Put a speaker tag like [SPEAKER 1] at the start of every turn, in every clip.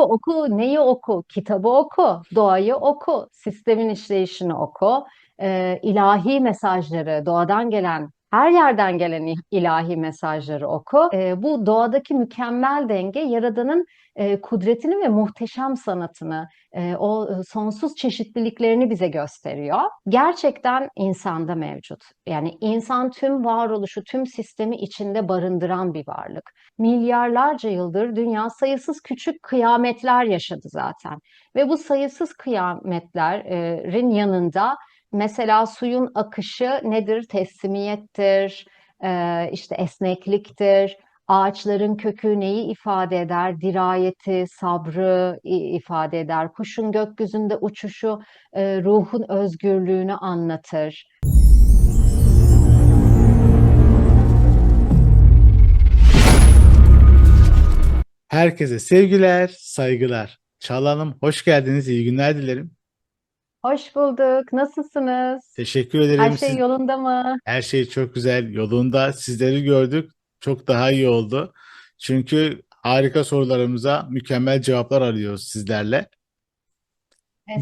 [SPEAKER 1] Oku oku. Neyi oku? Kitabı oku, doğayı oku, sistemin işleyişini oku, e, ilahi mesajları, doğadan gelen, her yerden gelen ilahi mesajları oku. E, bu doğadaki mükemmel denge Yaradan'ın e, kudretini ve muhteşem sanatını, e, o e, sonsuz çeşitliliklerini bize gösteriyor. Gerçekten insanda mevcut. Yani insan tüm varoluşu, tüm sistemi içinde barındıran bir varlık milyarlarca yıldır dünya sayısız küçük kıyametler yaşadı zaten. Ve bu sayısız kıyametlerin yanında mesela suyun akışı nedir? Teslimiyettir, işte esnekliktir. Ağaçların kökü neyi ifade eder? Dirayeti, sabrı ifade eder. Kuşun gökyüzünde uçuşu ruhun özgürlüğünü anlatır.
[SPEAKER 2] Herkese sevgiler, saygılar. Çağla Hanım, hoş geldiniz. İyi günler dilerim.
[SPEAKER 1] Hoş bulduk. Nasılsınız?
[SPEAKER 2] Teşekkür
[SPEAKER 1] Her
[SPEAKER 2] ederim.
[SPEAKER 1] şey
[SPEAKER 2] Siz,
[SPEAKER 1] yolunda mı?
[SPEAKER 2] her şey çok güzel, yolunda. Sizleri gördük. Çok daha iyi oldu. Çünkü harika sorularımıza mükemmel cevaplar arıyoruz sizlerle.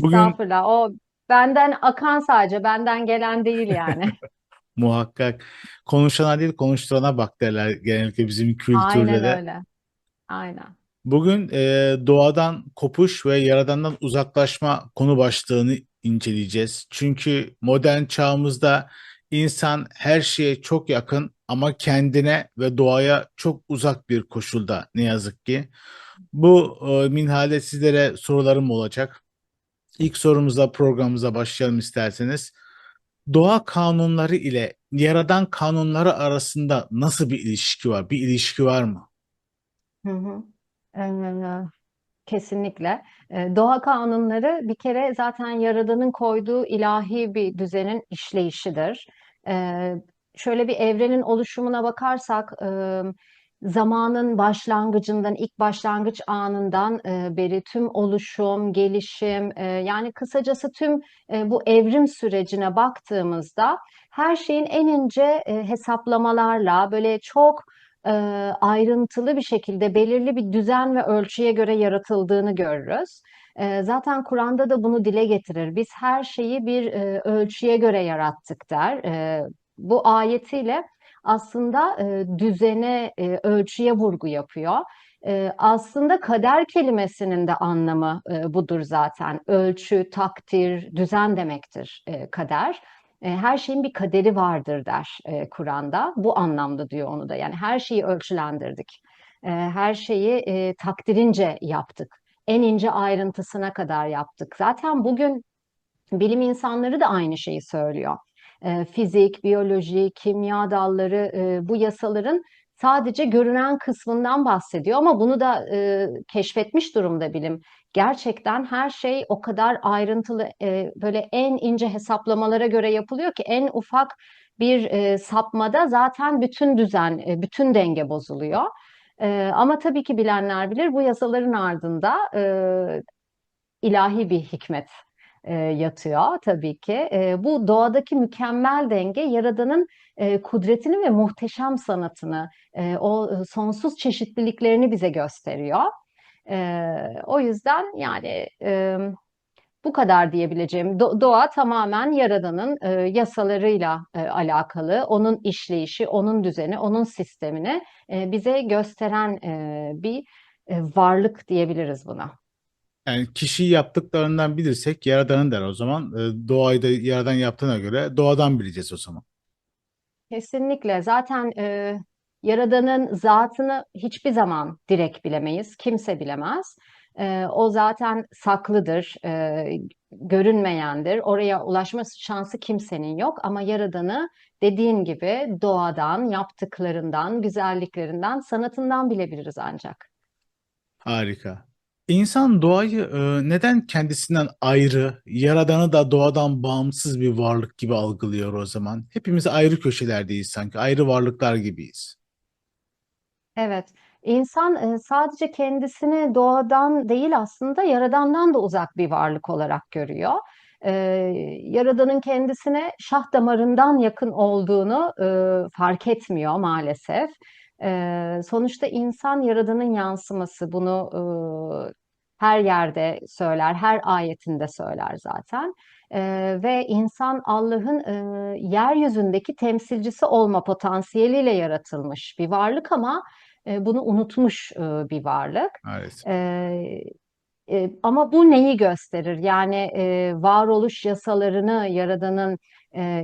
[SPEAKER 2] Bugün
[SPEAKER 1] Estağfurullah. O benden akan sadece, benden gelen değil yani.
[SPEAKER 2] muhakkak konuşana değil, konuşturana bak derler genellikle bizim kültürde
[SPEAKER 1] Aynen
[SPEAKER 2] de.
[SPEAKER 1] öyle. Aynen.
[SPEAKER 2] Bugün e, doğadan kopuş ve yaradandan uzaklaşma konu başlığını inceleyeceğiz. Çünkü modern çağımızda insan her şeye çok yakın ama kendine ve doğaya çok uzak bir koşulda ne yazık ki. Bu e, minvalde sizlere sorularım olacak. İlk sorumuzla programımıza başlayalım isterseniz. Doğa kanunları ile yaradan kanunları arasında nasıl bir ilişki var? Bir ilişki var mı?
[SPEAKER 1] Hı hı. Ee, kesinlikle. Doğa kanunları bir kere zaten Yaradan'ın koyduğu ilahi bir düzenin işleyişidir. Şöyle bir evrenin oluşumuna bakarsak, zamanın başlangıcından, ilk başlangıç anından beri tüm oluşum, gelişim, yani kısacası tüm bu evrim sürecine baktığımızda her şeyin en ince hesaplamalarla böyle çok e, ayrıntılı bir şekilde belirli bir düzen ve ölçüye göre yaratıldığını görürüz. E, zaten Kur'an'da da bunu dile getirir. Biz her şeyi bir e, ölçüye göre yarattık der. E, bu ayetiyle aslında e, düzene, e, ölçüye vurgu yapıyor. E, aslında kader kelimesinin de anlamı e, budur zaten. Ölçü, takdir, düzen demektir e, kader. Her şeyin bir kaderi vardır der Kur'an'da. Bu anlamda diyor onu da. Yani her şeyi ölçülendirdik. Her şeyi takdirince yaptık. En ince ayrıntısına kadar yaptık. Zaten bugün bilim insanları da aynı şeyi söylüyor. Fizik, biyoloji, kimya dalları bu yasaların sadece görünen kısmından bahsediyor ama bunu da e, keşfetmiş durumda bilim. Gerçekten her şey o kadar ayrıntılı, e, böyle en ince hesaplamalara göre yapılıyor ki en ufak bir e, sapmada zaten bütün düzen, e, bütün denge bozuluyor. E, ama tabii ki bilenler bilir bu yasaların ardında e, ilahi bir hikmet e, yatıyor tabii ki. E, bu doğadaki mükemmel denge Yaradan'ın e, kudretini ve muhteşem sanatını, e, o sonsuz çeşitliliklerini bize gösteriyor. E, o yüzden yani e, bu kadar diyebileceğim. Do- doğa tamamen Yaradan'ın e, yasalarıyla e, alakalı, onun işleyişi, onun düzeni, onun sistemini e, bize gösteren e, bir e, varlık diyebiliriz buna.
[SPEAKER 2] Yani kişiyi yaptıklarından bilirsek yaradanın der o zaman. E, doğayı da yaradan yaptığına göre doğadan bileceğiz o zaman.
[SPEAKER 1] Kesinlikle. Zaten e, Yaradan'ın zatını hiçbir zaman direkt bilemeyiz. Kimse bilemez. E, o zaten saklıdır, e, görünmeyendir. Oraya ulaşma şansı kimsenin yok. Ama Yaradan'ı dediğin gibi doğadan, yaptıklarından, güzelliklerinden, sanatından bilebiliriz ancak.
[SPEAKER 2] Harika. İnsan doğayı e, neden kendisinden ayrı, yaradanı da doğadan bağımsız bir varlık gibi algılıyor o zaman? Hepimiz ayrı köşelerdeyiz sanki, ayrı varlıklar gibiyiz.
[SPEAKER 1] Evet, insan e, sadece kendisini doğadan değil aslında Yaradan'dan da uzak bir varlık olarak görüyor. E, Yaradan'ın kendisine şah damarından yakın olduğunu e, fark etmiyor maalesef. E, sonuçta insan Yaradan'ın yansıması bunu her yerde söyler, her ayetinde söyler zaten. E, ve insan Allah'ın e, yeryüzündeki temsilcisi olma potansiyeliyle yaratılmış bir varlık ama e, bunu unutmuş e, bir varlık.
[SPEAKER 2] Evet.
[SPEAKER 1] E, e, ama bu neyi gösterir? Yani e, varoluş yasalarını Yaradan'ın e,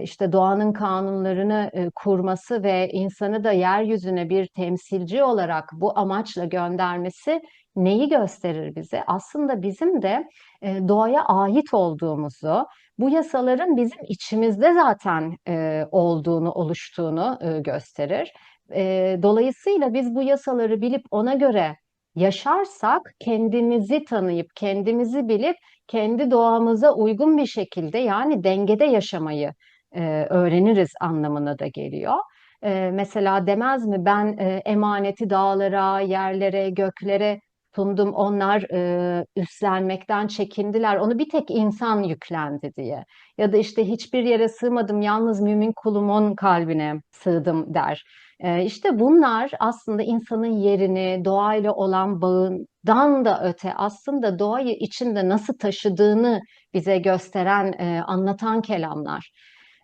[SPEAKER 1] işte doğanın kanunlarını e, kurması ve insanı da yeryüzüne bir temsilci olarak bu amaçla göndermesi neyi gösterir bize? Aslında bizim de e, doğaya ait olduğumuzu, bu yasaların bizim içimizde zaten e, olduğunu, oluştuğunu e, gösterir. E, dolayısıyla biz bu yasaları bilip ona göre yaşarsak kendimizi tanıyıp kendimizi bilip kendi doğamıza uygun bir şekilde yani dengede yaşamayı e, öğreniriz anlamına da geliyor. E, mesela demez mi ben e, emaneti dağlara, yerlere, göklere sundum onlar e, üstlenmekten çekindiler. Onu bir tek insan yüklendi diye. Ya da işte hiçbir yere sığmadım yalnız mümin kulumun kalbine sığdım der. E, işte bunlar aslında insanın yerini, doğayla olan bağından da öte aslında doğayı içinde nasıl taşıdığını bize gösteren, e, anlatan kelamlar.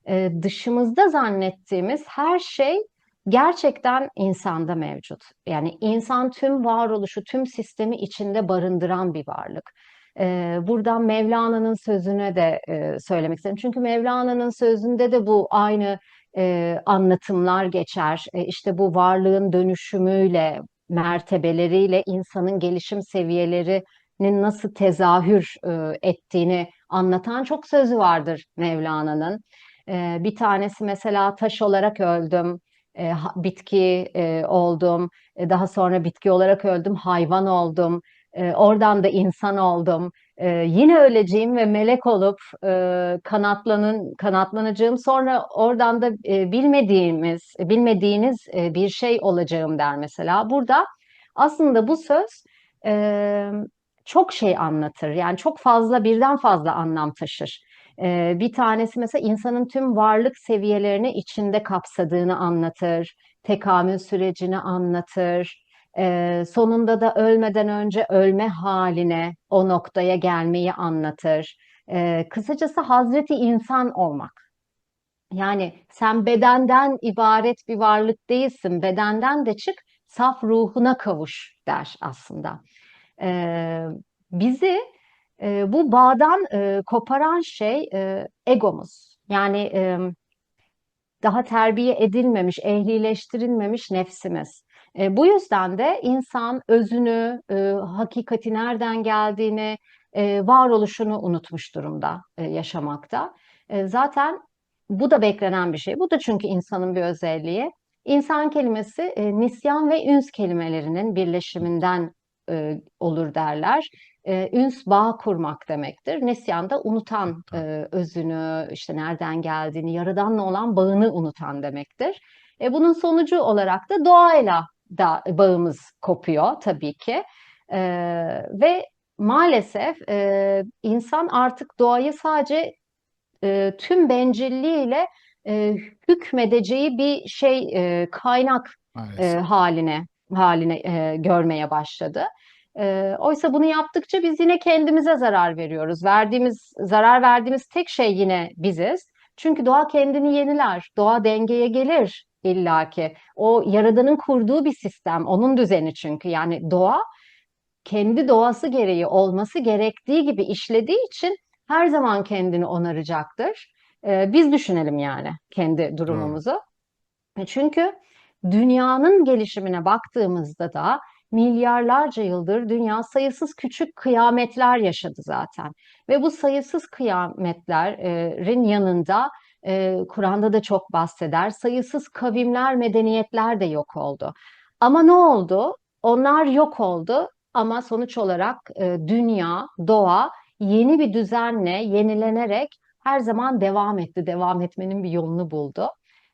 [SPEAKER 1] E, dışımızda zannettiğimiz her şey gerçekten insanda mevcut. Yani insan tüm varoluşu, tüm sistemi içinde barındıran bir varlık. Ee, buradan Mevlana'nın sözüne de e, söylemek istedim. Çünkü Mevlana'nın sözünde de bu aynı e, anlatımlar geçer. E, işte bu varlığın dönüşümüyle, mertebeleriyle insanın gelişim seviyelerinin nasıl tezahür e, ettiğini anlatan çok sözü vardır Mevlana'nın. E, bir tanesi mesela taş olarak öldüm, e, bitki e, oldum, e, daha sonra bitki olarak öldüm, hayvan oldum, e, oradan da insan oldum. E, yine öleceğim ve melek olup e, kanatlanın kanatlanacağım. Sonra oradan da e, bilmediğimiz, bilmediğiniz e, bir şey olacağım der mesela. Burada aslında bu söz e, çok şey anlatır. Yani çok fazla birden fazla anlam taşır. Ee, bir tanesi mesela insanın tüm varlık seviyelerini içinde kapsadığını anlatır, tekamül sürecini anlatır. Sonunda da ölmeden önce ölme haline, o noktaya gelmeyi anlatır. Kısacası Hazreti insan olmak. Yani sen bedenden ibaret bir varlık değilsin, bedenden de çık, saf ruhuna kavuş der aslında. bizi bu bağdan koparan şey egomuz. Yani daha terbiye edilmemiş, ehlileştirilmemiş nefsimiz. E, bu yüzden de insan özünü, e, hakikati nereden geldiğini, e, varoluşunu unutmuş durumda e, yaşamakta. E, zaten bu da beklenen bir şey. Bu da çünkü insanın bir özelliği. İnsan kelimesi e, nisyan ve üns kelimelerinin birleşiminden e, olur derler e, üns bağ kurmak demektir. Nesyan da unutan e, özünü, işte nereden geldiğini, yaradanla olan bağını unutan demektir. E, bunun sonucu olarak da doğayla da bağımız kopuyor tabii ki. E, ve maalesef e, insan artık doğayı sadece e, tüm bencilliğiyle e, hükmedeceği bir şey e, kaynak e, haline haline e, görmeye başladı. E, oysa bunu yaptıkça biz yine kendimize zarar veriyoruz. Verdiğimiz, zarar verdiğimiz tek şey yine biziz. Çünkü doğa kendini yeniler, doğa dengeye gelir illaki. O yaradanın kurduğu bir sistem, onun düzeni çünkü. Yani doğa kendi doğası gereği olması gerektiği gibi işlediği için her zaman kendini onaracaktır. Ee, biz düşünelim yani kendi durumumuzu. Hmm. Çünkü dünyanın gelişimine baktığımızda da milyarlarca yıldır dünya sayısız küçük kıyametler yaşadı zaten. Ve bu sayısız kıyametlerin yanında e, Kur'an'da da çok bahseder. Sayısız kavimler, medeniyetler de yok oldu. Ama ne oldu? Onlar yok oldu ama sonuç olarak e, dünya, doğa yeni bir düzenle yenilenerek her zaman devam etti. Devam etmenin bir yolunu buldu.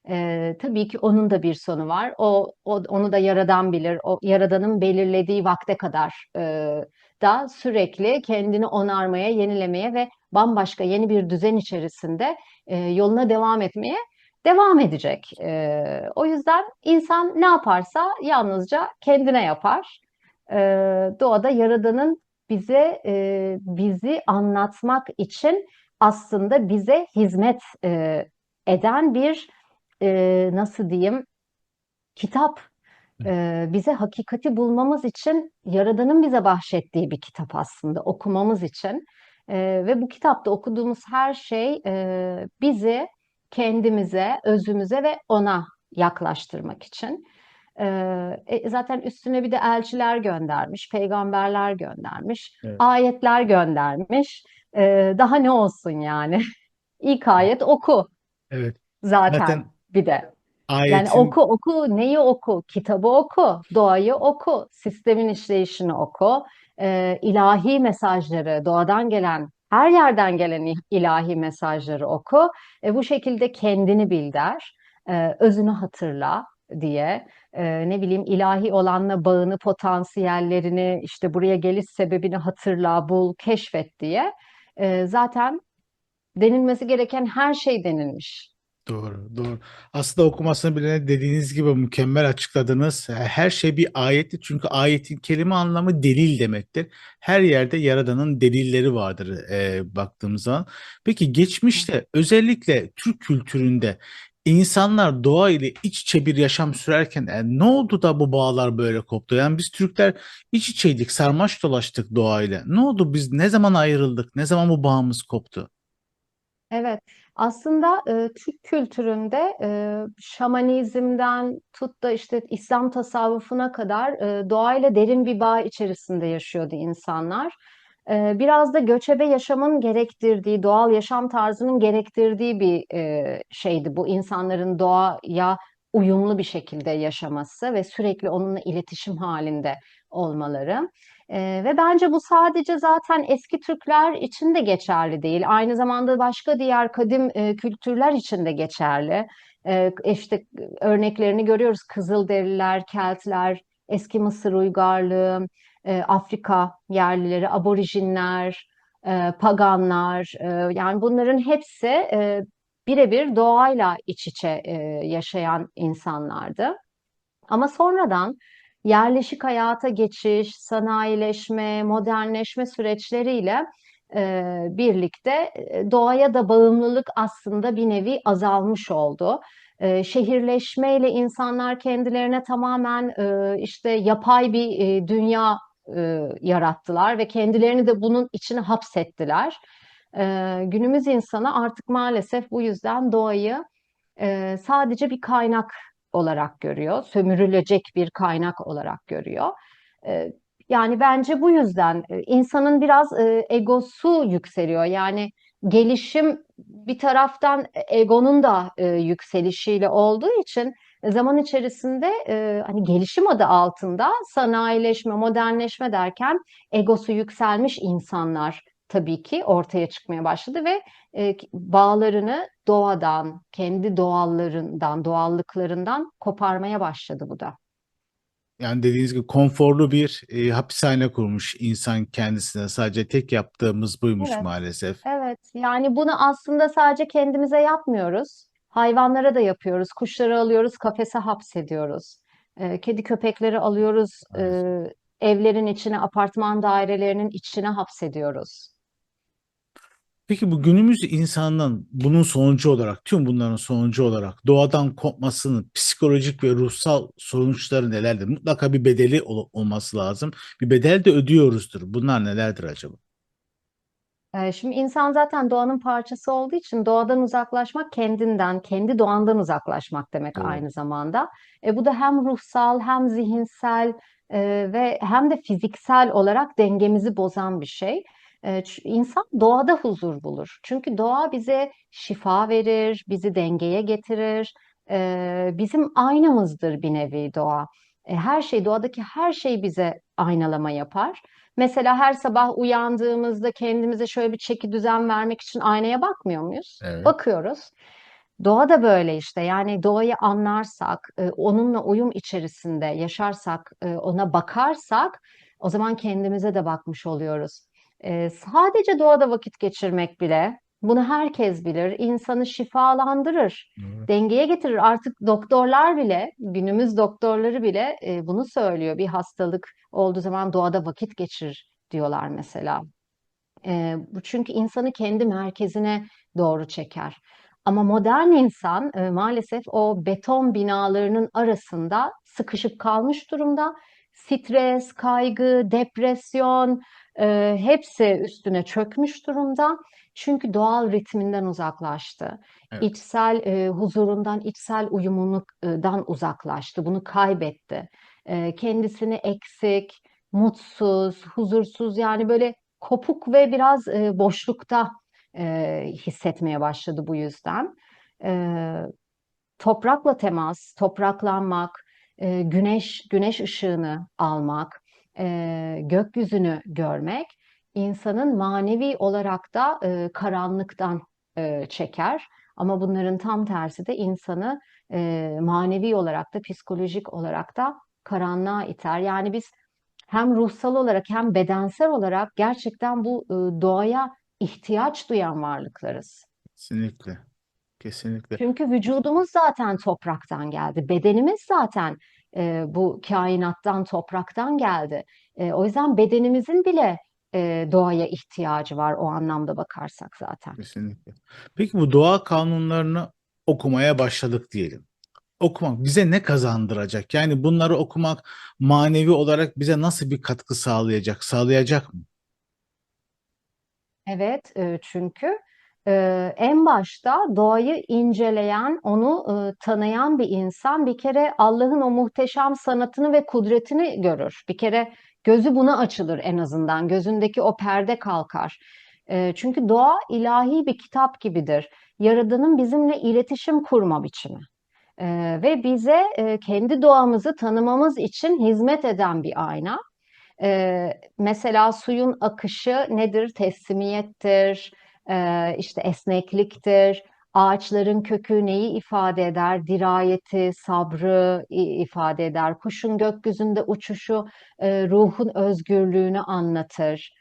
[SPEAKER 1] E, tabii ki onun da bir sonu var. O, o onu da yaradan bilir. O yaradanın belirlediği vakte kadar e, da sürekli kendini onarmaya, yenilemeye ve bambaşka yeni bir düzen içerisinde e, yoluna devam etmeye devam edecek. E, o yüzden insan ne yaparsa yalnızca kendine yapar. E, doğada yaradanın bize e, bizi anlatmak için aslında bize hizmet e, eden bir e, nasıl diyeyim kitap e, bize hakikati bulmamız için Yaradan'ın bize bahşettiği bir kitap aslında okumamız için E, ve bu kitapta okuduğumuz her şey e, bizi kendimize, özümüze ve ona yaklaştırmak için. E, zaten üstüne bir de elçiler göndermiş, peygamberler göndermiş,
[SPEAKER 2] Evet.
[SPEAKER 1] ayetler göndermiş. Ee, daha ne olsun yani? İlk ayet oku
[SPEAKER 2] Evet.
[SPEAKER 1] zaten
[SPEAKER 2] Zaten
[SPEAKER 1] bir de. Yani
[SPEAKER 2] ayetin
[SPEAKER 1] oku oku neyi oku? Kitabı oku, doğayı oku, sistemin işleyişini oku, Ee, ilahi mesajları, doğadan gelen, her yerden gelen il- ilahi mesajları oku. E, bu şekilde kendini bil der, Ee, özünü hatırla diye. Ee, ne bileyim ilahi olanla bağını, potansiyellerini, işte buraya geliş sebebini hatırla, bul, keşfet diye. Ee, zaten denilmesi gereken her şey denilmiş.
[SPEAKER 2] Doğru, doğru. Aslında okumasını bile dediğiniz gibi mükemmel açıkladınız. Her şey bir ayetti çünkü ayetin kelime anlamı delil demektir. Her yerde Yaradan'ın delilleri vardır e, baktığımız zaman. Peki geçmişte özellikle Türk kültüründe insanlar doğa ile iç içe bir yaşam sürerken e, ne oldu da bu bağlar böyle koptu? Yani biz Türkler iç içeydik, sarmaş dolaştık doğayla. Ne oldu? Biz ne zaman ayrıldık? Ne zaman bu bağımız koptu?
[SPEAKER 1] Evet, aslında e, Türk kültüründe e, şamanizmden tut da işte İslam tasavvufuna kadar e, doğayla derin bir bağ içerisinde yaşıyordu insanlar. E, biraz da göçebe yaşamın gerektirdiği, doğal yaşam tarzının gerektirdiği bir e, şeydi bu insanların doğaya uyumlu bir şekilde yaşaması ve sürekli onunla iletişim halinde olmaları. Ee, ve bence bu sadece zaten eski Türkler için de geçerli değil. Aynı zamanda başka diğer kadim e, kültürler için de geçerli. Ee, işte örneklerini görüyoruz. Kızılderililer, Keltler, eski Mısır uygarlığı, e, Afrika yerlileri, aborijinler, e, paganlar. e, yani bunların hepsi e, birebir doğayla iç içe e, yaşayan insanlardı. Ama sonradan yerleşik hayata geçiş, sanayileşme, modernleşme süreçleriyle e, birlikte e, doğaya da bağımlılık aslında bir nevi azalmış oldu. E, şehirleşmeyle insanlar kendilerine tamamen işte yapay bir dünya yarattılar ve kendilerini de bunun içine hapsettiler. Günümüz insanı artık maalesef bu yüzden doğayı sadece bir kaynak olarak görüyor, sömürülecek bir kaynak olarak görüyor. E, yani bence bu yüzden e, insanın biraz e, egosu yükseliyor. Yani gelişim bir taraftan egonun da e, yükselişiyle olduğu için e, zaman içerisinde e, hani gelişim adı altında sanayileşme, modernleşme derken egosu yükselmiş insanlar tabii ki ortaya çıkmaya başladı ve e, bağlarını doğadan, kendi doğallarından, doğallıklarından koparmaya başladı bu da.
[SPEAKER 2] Yani dediğiniz gibi konforlu bir e, hapishane kurmuş insan kendisine. Sadece tek yaptığımız buymuş
[SPEAKER 1] Evet,
[SPEAKER 2] maalesef.
[SPEAKER 1] evet. Yani bunu aslında sadece kendimize yapmıyoruz. Hayvanlara da yapıyoruz. Kuşları alıyoruz, kafese hapsediyoruz. E, kedi köpekleri alıyoruz, e,
[SPEAKER 2] Maalesef.
[SPEAKER 1] evlerin içine, apartman dairelerinin içine hapsediyoruz.
[SPEAKER 2] Peki bu günümüz insanının bunun sonucu olarak, tüm bunların sonucu olarak doğadan kopmasının psikolojik ve ruhsal sonuçları nelerdir? Mutlaka bir bedeli ol- olması lazım. Bir bedel de ödüyoruzdur. Bunlar nelerdir acaba?
[SPEAKER 1] Ee, Şimdi insan zaten doğanın parçası olduğu için doğadan uzaklaşmak kendinden, kendi doğandan uzaklaşmak demek
[SPEAKER 2] Doğru.
[SPEAKER 1] aynı zamanda. E, bu da hem ruhsal hem zihinsel e, ve hem de fiziksel olarak dengemizi bozan bir şey. İnsan doğada huzur bulur. Çünkü doğa bize şifa verir, bizi dengeye getirir. Bizim aynamızdır bir nevi doğa. E, her şey, doğadaki her şey bize aynalama yapar. Mesela her sabah uyandığımızda kendimize şöyle bir çeki düzen vermek için aynaya bakmıyor muyuz?
[SPEAKER 2] Evet.
[SPEAKER 1] Bakıyoruz. Doğa da böyle işte. Yani doğayı anlarsak, e, onunla uyum içerisinde yaşarsak, e, ona bakarsak o zaman kendimize de bakmış oluyoruz. E, Sadece doğada vakit geçirmek bile, bunu herkes bilir, insanı şifalandırır,
[SPEAKER 2] Doğru.
[SPEAKER 1] dengeye getirir. Artık doktorlar bile, günümüz doktorları bile e, bunu söylüyor. Bir hastalık olduğu zaman doğada vakit geçir diyorlar mesela. E, çünkü insanı kendi merkezine doğru çeker. Ama modern insan e, maalesef o beton binalarının arasında sıkışıp kalmış durumda. Stres, kaygı, depresyon e, hepsi üstüne çökmüş durumda. Çünkü doğal ritminden uzaklaştı.
[SPEAKER 2] Evet.
[SPEAKER 1] İçsel e, huzurundan, içsel uyumundan uzaklaştı. Bunu kaybetti. E, kendisini eksik, mutsuz, huzursuz yani böyle kopuk ve biraz e, boşlukta e, hissetmeye başladı bu yüzden. E, toprakla temas, topraklanmak, e, güneş güneş ışığını almak, e, gökyüzünü görmek insanın manevi olarak da e, karanlıktan e, çeker. Ama bunların tam tersi de insanı e, manevi olarak da psikolojik olarak da karanlığa iter. Yani biz hem ruhsal olarak hem bedensel olarak gerçekten bu e, doğaya ihtiyaç duyan varlıklarız.
[SPEAKER 2] Kesinlikle. Kesinlikle.
[SPEAKER 1] Çünkü vücudumuz zaten topraktan geldi. Bedenimiz zaten e, bu kainattan, topraktan geldi. E, o yüzden bedenimizin bile e, doğaya ihtiyacı var o anlamda bakarsak zaten.
[SPEAKER 2] Kesinlikle. Peki bu doğa kanunlarını okumaya başladık diyelim. Okumak bize ne kazandıracak? Yani bunları okumak manevi olarak bize nasıl bir katkı sağlayacak? Sağlayacak mı?
[SPEAKER 1] Evet, e, çünkü e, en başta doğayı inceleyen, onu e, tanıyan bir insan bir kere Allah'ın o muhteşem sanatını ve kudretini görür. Bir kere gözü buna açılır en azından, gözündeki o perde kalkar. E, çünkü doğa ilahi bir kitap gibidir. Yaradanın bizimle iletişim kurma biçimi. E, ve bize e, kendi doğamızı tanımamız için hizmet eden bir ayna. Ee, mesela suyun akışı nedir? Teslimiyettir, e, işte esnekliktir. Ağaçların kökü neyi ifade eder? Dirayeti, sabrı ifade eder. Kuşun gökyüzünde uçuşu ruhun özgürlüğünü anlatır.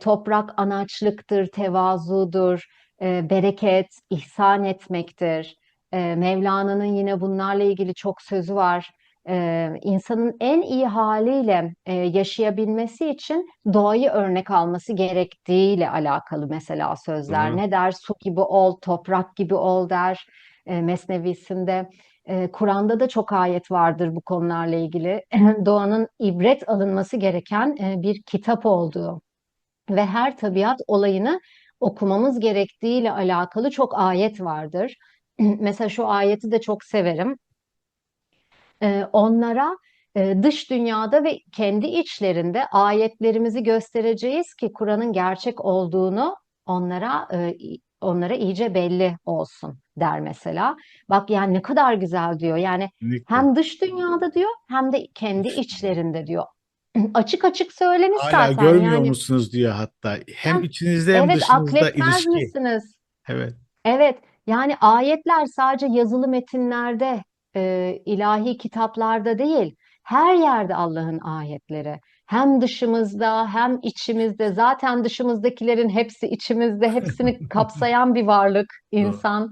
[SPEAKER 1] Toprak anaçlıktır, tevazudur, bereket, ihsan etmektir. E, Mevlana'nın yine bunlarla ilgili çok sözü var e, insanın en iyi haliyle e, yaşayabilmesi için doğayı örnek alması gerektiğiyle alakalı mesela sözler.
[SPEAKER 2] Doğru.
[SPEAKER 1] Ne der? Su gibi ol, toprak gibi ol der e, Mesnevisinde. E, Kur'an'da da çok ayet vardır bu konularla ilgili. Doğanın ibret alınması gereken e, bir kitap olduğu ve her tabiat olayını okumamız gerektiğiyle alakalı çok ayet vardır. Mesela şu ayeti de çok severim e, onlara dış dünyada ve kendi içlerinde ayetlerimizi göstereceğiz ki Kur'an'ın gerçek olduğunu onlara onlara iyice belli olsun der mesela. Bak yani ne kadar güzel diyor. Yani
[SPEAKER 2] Kesinlikle.
[SPEAKER 1] hem dış dünyada diyor hem de kendi içlerinde diyor. Açık açık söylemiş
[SPEAKER 2] Hala
[SPEAKER 1] zaten.
[SPEAKER 2] görmüyor
[SPEAKER 1] Yani
[SPEAKER 2] musunuz diyor hatta. Hem
[SPEAKER 1] hem
[SPEAKER 2] içinizde hem
[SPEAKER 1] evet
[SPEAKER 2] dışınızda ilişki.
[SPEAKER 1] misiniz?
[SPEAKER 2] Evet.
[SPEAKER 1] Evet, yani ayetler sadece yazılı metinlerde, e, ilahi kitaplarda değil, her yerde Allah'ın ayetleri. Hem dışımızda hem içimizde. Zaten dışımızdakilerin hepsi içimizde, hepsini kapsayan bir varlık insan.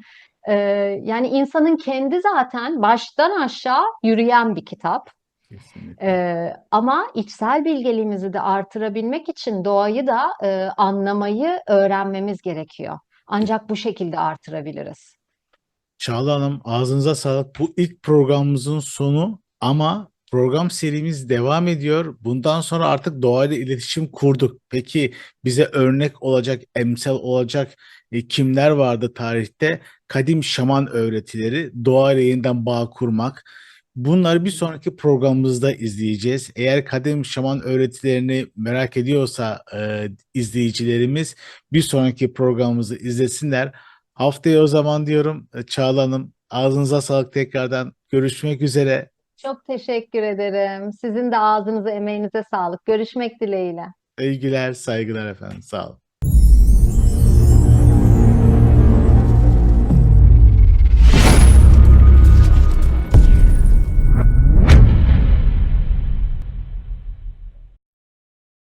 [SPEAKER 1] E, yani insanın kendi zaten baştan aşağı yürüyen bir kitap.
[SPEAKER 2] Kesinlikle.
[SPEAKER 1] E, ama içsel bilgeliğimizi de artırabilmek için doğayı da e, anlamayı öğrenmemiz gerekiyor. Ancak bu şekilde artırabiliriz.
[SPEAKER 2] Çağla Hanım ağzınıza sağlık. Bu ilk programımızın sonu ama program serimiz devam ediyor. Bundan sonra artık doğayla iletişim kurduk. Peki bize örnek olacak, emsal olacak e, kimler vardı tarihte? Kadim şaman öğretileri, doğayla yeniden bağ kurmak. Bunları bir sonraki programımızda izleyeceğiz. Eğer kadim şaman öğretilerini merak ediyorsa e, izleyicilerimiz bir sonraki programımızı izlesinler. Haftaya o zaman diyorum e, Çağla Hanım ağzınıza sağlık tekrardan. Görüşmek üzere.
[SPEAKER 1] Çok teşekkür ederim. Sizin de ağzınıza, emeğinize sağlık. Görüşmek dileğiyle.
[SPEAKER 2] İlgiler, saygılar efendim. Sağ olun.